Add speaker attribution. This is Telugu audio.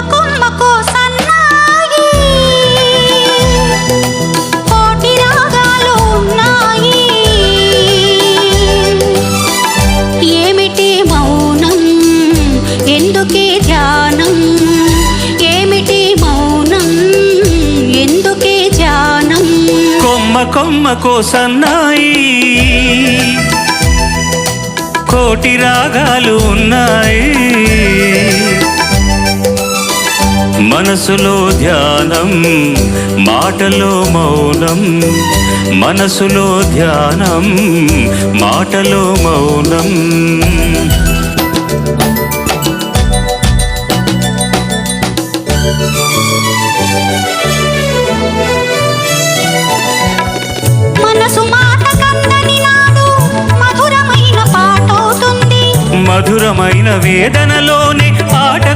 Speaker 1: కొమ్మ మౌనం? ఎందుకే మౌనం? ఎందుకే
Speaker 2: కొమ్మ కొమ్మ కోసన్నాయి. కోటి రాగాలు ఉన్నాయి. మనసులో ధ్యానం మాటలో మౌనం. మనసులో ధ్యానం మాటలో మౌనం. మధురమైన వేదనలోనే పాటకు